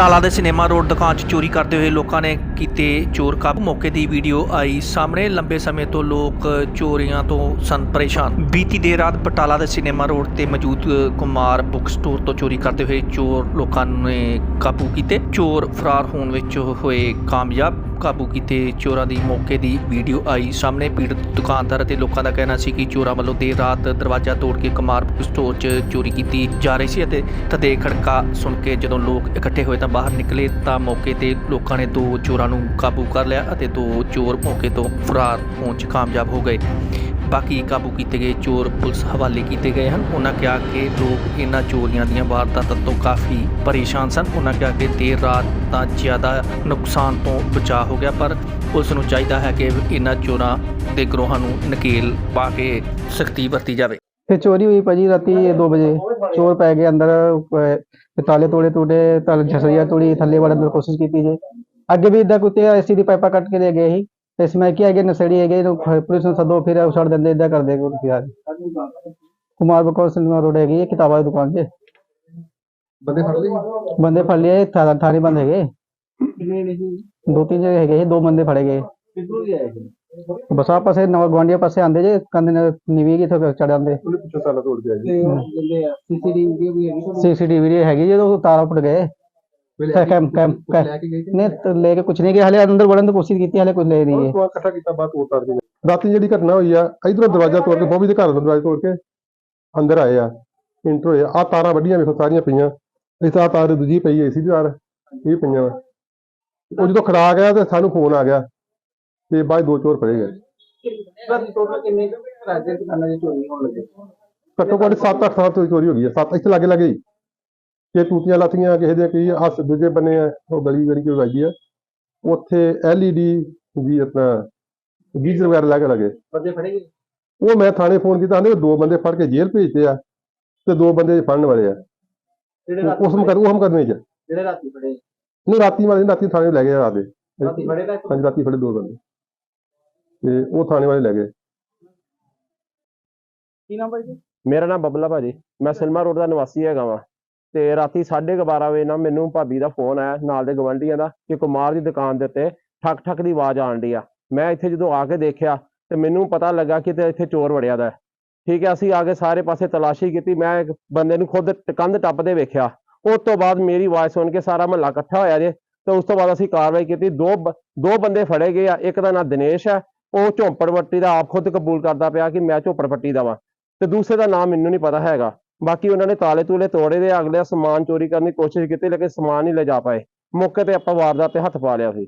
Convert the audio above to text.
ਬਟਾਲਾ ਦੇ cinema road ਦੁਕਾਨ 'ਚ ਚੋਰੀ ਕਰਦੇ ਹੋਏ ਲੋਕਾਂ ਨੇ ਕੀਤੇ ਚੋਰ ਕਾਬੂ। ਮੌਕੇ ਦੀ ਵੀਡੀਓ ਆਈ ਸਾਹਮਣੇ। ਲੰਬੇ ਸਮੇਂ ਤੋਂ ਲੋਕ ਚੋਰੀਆਂ ਤੋਂ ਸਨ ਪਰੇਸ਼ਾਨ। ਬੀਤੀ ਦੇਰ ਰਾਤ ਬਟਾਲਾ ਦੇ ਸਿਨੇਮਾ ਰੋਡ ਤੇ ਮੌਜੂਦ ਕੁਮਾਰ ਬੁੱਕ ਸਟੋਰ ਤੋਂ ਚੋਰੀ ਕਰਦੇ ਹੋਏ ਚੋਰ ਲੋਕਾਂ ਨੇ ਕਾਬੂ ਕੀਤੇ। ਚੋਰ ਫਰਾਰ ਹੋਣ ਵਿੱਚ ਹੋਏ ਕਾਮਯਾਬ। ਕਾਬੂ ਕੀਤੇ ਚੋਰਾਂ ਦੀ ਮੌਕੇ ਦੀ ਵੀਡੀਓ ਆਈ। ਸਾਹਮਣੇ ਪੀੜਤ ਦੁਕਾਨਦਾਰ ਅਤੇ ਲੋਕਾਂ ਦਾ ਕਹਿਣਾ ਸੀ ਕਿ ਚੋਰਾਂ ਵੱਲੋਂ ਦੇਰ ਰਾਤ ਦਰਵਾਜ਼ਾ ਤੋੜ ਕੇ ਕਮਾਰ ਸਟੋਰ 'ਚ ਚੋਰੀ ਕੀਤੀ ਜਾ ਰਹੀ ਸੀ ਅਤੇ ਤਦੇ ਖੜਕਾ ਸੁਣ ਕੇ ਜਦੋਂ ਲੋਕ ਇਕੱਠੇ ਹੋਏ ਤਾਂ ਬਾਹਰ ਨਿਕਲੇ ਤਾਂ ਮੌਕੇ ਤੇ ਲੋਕਾਂ ਨੇ ਦੋ ਚੋਰਾਂ ਨੂੰ ਕਾਬੂ ਕਰ ਲਿਆ ਅਤੇ ਦੋ ਚੋਰ ਮੌਕੇ ਤੋਂ ਫਰਾਰ ਹੋਣ 'ਚ ਕਾਮਯਾਬ ਹੋ ਗਏ। ਬਾਕੀ ਕਾਬੂ ਕੀਤੇ ਗਏ ਚੋਰ ਪੁਲਿਸ ਹਵਾਲੇ ਕੀਤੇ ਗਏ ਹਨ। ਉਹਨਾਂ ਕਿਹਾ ਕਿ ਲੋਕ ਇਹਨਾਂ ਚੋਰੀਆਂ ਦੀਆਂ ਵਾਰਦਾਤਾਂ ਤੋਂ ਕਾਫੀ ਪਰੇਸ਼ਾਨ ਸਨ। ਉਹਨਾਂ ਕਿਹਾ ਕਿ ਦੇਰ ਰਾਤ ਤਾਂ ਜ਼ਿਆਦਾ ਨੁਕਸਾਨ ਤੋਂ ਬਚਾਅ ਹੋ ਗਿਆ, ਪਰ ਪੁਲਿਸ ਨੂੰ ਚਾਹੀਦਾ ਹੈ ਕਿ ਇਹਨਾਂ ਚੋਰਾਂ ਦੇ ਗਰੋਹਾਂ ਨੂੰ ਨਕੇਲ ਪਾ ਕੇ ਸਖਤੀ ਵਰਤੀ ਜਾਵੇ। ਤੇ ਚੋਰੀ ਹੋਈ ਭਾਜੀ ਰਾਤੀ 2 ਵਜੇ। ਚੋਰ ਪੈ ਗਏ ਅੰਦਰ ਤਾਲੇ ਤੋੜੇ ਟੂਟੇ ਤਾਲੇ ਛਸਰੀਆ ਤੋੜੀ, ਥੱਲੇ ਵੜਨ ਦੀ ਕੋਸ਼ਿਸ਼ ਕੀਤੀ ਜੇ। ਅੱਗੇ ਵੀ ਇਦਾਂ ਕੁੱਤੇ ਐਸੀ ਦੀ ਪਾਈਪਾਂ ਕੱਟ ਕੇ ਲੈ ਗਏ ਸੀ। ਤੇ ਸਮੈਕੀ ਹੈਗੇ ਨਸੜੀ ਹੈਗੇ ਇਹਨੂੰ ਖ- ਪੁਲਿਸ ਨੂੰ ਸੱਦੋ ਫਿਰ ਉਹ ਛੱਡ ਦਿੰਦੇ ਇਦਾਂ ਕਰਦੇ ਕੋਈ ਫਿਆਰ ਕੁਮਾਰ ਬਕੌਰ ਸਿਨੇਮਾ ਰੋਡ ਹੈਗੀ ਹੈ ਕਿਤਾਬਾਂ ਦੀ ਦੁਕਾਨ 'ਚ। ਬੰਦੇ ਫੜ ਲਏ? ਬੰਦੇ ਫੜ ਲਏ ਥਾ- ਥਾਣੇ ਬੰਦ ਹੈਗੇ। ਦੋ ਤਿੰਨ ਜਗ੍ਹਾ ਹੈਗੇ ਦੋ ਬੰਦੇ ਫੜੇ ਗਏ। ਬਸ ਆ ਪਾਸੇ ਨਵਾਂ ਗਵਾਂਡੀਆ ਪਾਸੇ ਆਂਦੇ ਜੇ ਕੰਨ ਨਿਵੀ ਕੀ ਤੋਂ ਚੜ ਜਾਂਦੇ। ਉਹਨੇ ਪਿੱਛੋਂ ਤਾਲਾ ਤੋੜ ਕੇ ਆਏ ਜੀ। ਕਹਿੰਦੇ ਆ ਸੀਸੀਟੀਵੀ ਵੀ ਹੈਗੀ ਸੀਸੀਟੀਵੀ ਹੈਗੀ ਜਦੋਂ ਤਾਰਾ ਉੱਡ ਗਏ। ਪਹਿਲੇ ਕੈਮ ਕੈਮ ਕੈਮ ਲੈ ਕੇ ਗਏ ਨੇ ਤਾਂ ਲੈ ਕੇ ਕੁਝ ਨਹੀਂ ਗਿਆ ਹਲੇ ਅੰਦਰ ਵੜਨ ਦੀ ਕੋਸ਼ਿਸ਼ ਕੀਤੀ ਹਲੇ ਕੁਝ ਲੈ ਨਹੀਂ ਹੈ ਉਹ ਇਕੱਠਾ ਕੀਤਾ ਬਾਅਦ ਤੋੜ ਤਾੜ ਕੇ ਰਾਤੀ ਜਿਹੜੀ ਘਟਨਾ ਹੋਈ ਆ ਇਧਰੋਂ ਦਰਵਾਜ਼ਾ ਤੋੜ ਕੇ ਬੋਬੀ ਦੇ ਘਰ ਦਾ ਦਰਵਾਜ਼ਾ ਤੋੜ ਕੇ ਅੰਦਰ ਆਏ ਆ ਇੰਟਰ ਹੋਏ ਆ। ਤਾਰਾਂ ਵੱਡੀਆਂ ਵੇਖੋ ਸਾਰੀਆਂ ਪਈਆਂ। ਇਸ ਆ ਤਾਰ ਦੂਜੀ ਪਈ ਐ ਸੀ ਤਾਰ ਇਹ ਪਈਆਂ ਵਾ। ਉਹ ਜਦੋਂ ਖੜਾ ਗਿਆ ਤੇ ਸਾਨੂੰ ਫੋਨ ਆ ਗਿਆ ਤੇ ਬਾਅਦ ਦੋ ਚੋਰ ਫੜੇ ਗਏ। ਪਰ ਟੋਟਲ ਕਿੰਨੇ ਰਾਜੇ ਦੁਕਾਨਾਂ ਦੀ ਚੋਰੀ ਹੋਣ ਲੱਗੇ? ਘੱਟੋ ਘੱਟ 7-8 ਸਾਲ ਤੋਂ ਚੋਰੀ ਹੋ ਗਈ ਹੈ ਸੱਤ ਇੱਥੇ ਲਾਗੇ ਲੱਗੇ ਹੀ। ਕਿ ਟੂਟੀਆਂ ਲਾਤੀਆਂ ਕਿਸੇ ਦੇ ਕੀ ਆ ਦੂਜੇ ਬੰਨੇ ਆ ਉਹ ਗਲੀ ਜਿਹੜੀ ਕੋਈ ਵੱਜੀ ਆ ਉੱਥੇ ਐਲਈਡੀ ਵੀ ਆਪਣਾ ਗੀਜ਼ਰ ਵਗੈਰਾ ਲੱਗ ਲਗੇ। ਬੰਦੇ ਫੜੇ ਗਏ? ਉਹ ਮੈਂ ਥਾਣੇ ਫੋਨ ਕੀਤਾ ਕਹਿੰਦੇ ਦੋ ਬੰਦੇ ਫੜ ਕੇ ਜੇਲ੍ਹ ਭੇਜਤੇ ਆ ਤੇ ਦੋ ਬੰਦੇ ਫੜਨ ਵਾਲੇ ਆ। ਜਿਹੜੇ ਰਾਤੀ ਉਸ ਮੁਕਰ ਉਹ ਕਰਨੇ ਚ। ਜਿਹੜੇ ਰਾਤੀ ਫੜੇ ਨਹੀਂ ਰਾਤੀ ਵਾਲੇ ਰਾਤੀ ਥਾਣੇ ਲੈ ਗਏ ਰਾਤ ਦੇ। ਰਾਤੀ ਫੜੇ ਗਏ? ਹਾਂਜੀ ਰਾਤੀ ਫੜੇ ਦੋ ਬੰਦੇ। ਤੇ ਉਹ ਥਾਣੇ ਵਾਲੇ ਲੈ ਗਏ। ਕੀ ਨਾਮ ਭਾਈ ਜੀ? ਮੇਰਾ ਨਾਮ ਬੱਬਲਾ ਭਾਜੀ। ਮੈਂ ਸਿਲਮਾ ਰੋਡ ਦਾ ਨਿਵਾਸੀ ਹੈਗਾ ਵਾਂ। ਤੇ ਰਾਤੀ 12:30 ਵਜੇ ਨਾ ਮੈਨੂੰ ਭਾਬੀ ਦਾ ਫੋਨ ਆਇਆ ਨਾਲ ਦੇ ਗਵੰਡੀਆਂ ਦਾ ਕਿ ਕੁਮਾਰ ਦੀ ਦੁਕਾਨ ਦੇ ਉੱਤੇ ਠੱਕ ਠੱਕ ਦੀ ਆਵਾਜ਼ ਆਣ ਡਈ ਆ। ਮੈਂ ਇੱਥੇ ਜਦੋਂ ਆ ਕੇ ਦੇਖਿਆ ਤੇ ਮੈਨੂੰ ਪਤਾ ਲੱਗਾ ਕਿ ਤੇ ਇੱਥੇ ਚੋਰ ਵੜਿਆ ਦਾ। ਠੀਕ ਹੈ ਅਸੀਂ ਆ ਕੇ ਸਾਰੇ ਪਾਸੇ ਤਲਾਸ਼ੀ ਕੀਤੀ, ਮੈਂ ਇੱਕ ਬੰਦੇ ਨੂੰ ਖੁਦ ਟ- ਕੰਧ ਟੱਪਦੇ ਵੇਖਿਆ। ਉਸ ਤੋਂ ਬਾਅਦ ਮੇਰੀ ਆਵਾਜ਼ ਸੁਣ ਕੇ ਸਾਰਾ ਮਹੱਲਾ ਇਕੱਠਾ ਹੋਇਆ ਜੇ। ਤੇ ਉਸ ਤੋਂ ਬਾਅਦ ਅਸੀਂ ਕਾਰਵਾਈ ਕੀਤੀ। ਦੋ ਬ- ਦੋ ਬੰਦੇ ਫੜੇ ਗਏ ਆ, ਇੱਕ ਦਾ ਨਾਂ ਦਿਨੇਸ਼ ਹੈ ਉਹ ਝੋਂਪੜਪੱਟੀ ਦਾ ਆਪ ਖੁਦ ਕਬੂਲ ਕਰਦਾ ਪਿਆ ਕਿ ਮੈਂ ਝੋਪੜਪੱਟੀ ਦਾ ਵਾਂ। ਤੇ ਦੂਸਰੇ ਦਾ ਨਾਮ ਮੈਨੂੰ ਨਹੀਂ ਪਤਾ ਹੈਗਾ। ਬਾਕੀ ਉਹਨਾਂ ਨੇ ਤਾਲੇ ਤੂਲੇ ਤੋੜੇ ਦੇ ਅਗਲੇ ਸਮਾਨ ਚੋਰੀ ਕਰਨ ਦੀ ਕੋਸ਼ਿਸ਼ ਕੀਤੀ, ਲੇਕਿਨ ਸਮਾਨ ਨਹੀਂ ਲੈ ਜਾ ਪਾਏ। ਮੌਕੇ ਤੇ ਆਪਾਂ ਵਾਰਦਾਤ ਤੇ ਹੱਥ ਪਾ ਲਿਆ ਸੀ।